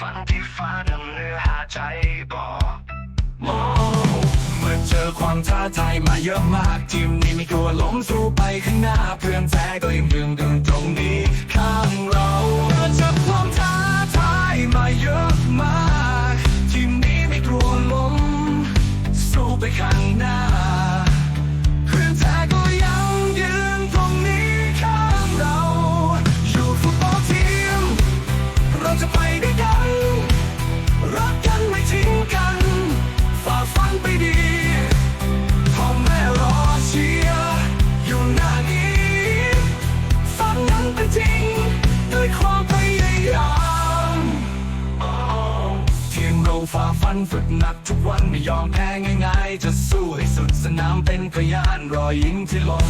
ฝันที่ฟ้าดังเรือหาใจบอกเมื่อเจอความท้าทายมาเยอะมากทีมนี้ไม่กลัวล้มสู้ไปข้างหน้าเพื่อนแท้ก็ยังยืนดิมตรงนี้ข้างเราเมื่อเจอความท้าทายมาเยอะมากทีมนี้ไม่กลัวล้มสู้ไปข้างหน้าจะไปด้วยกัน ฝ่าฟันฝึกหนักทุกวันไม่ยอมแพ้ง่ายๆ จะสู้ให้สุดสนามเป็นพยานรอยยิ้มที่ลง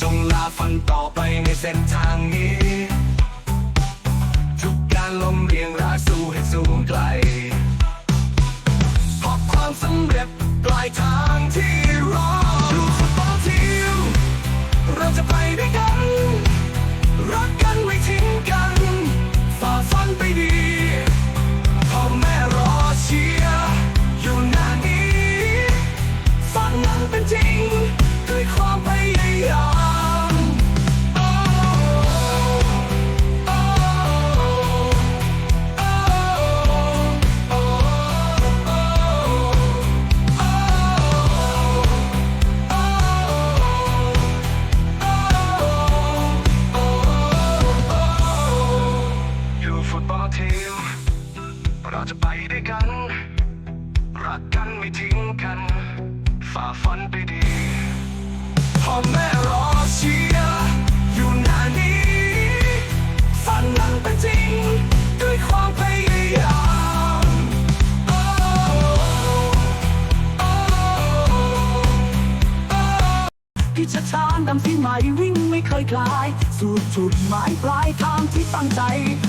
จงลาฟันต่อไปในเส้นทางนี้ ทุกการลมเรียงรากสู้ให้สูงไกลพบความสำเร็จปลายทาง จะไปด้วยกัน รักกันไม่ทิ้งกัน ฝ่าฟันไปดีพ่อแม่รอเชียร์อยู่นานี้ฝันนั้นเป็นจริง ด้วยความพยายามโอ้โอ้โอ้พิชชานดำที่ใหม่วิ่งไม่เคยคลาย สู่จุดหมายปลายทางที่ตั้งใจ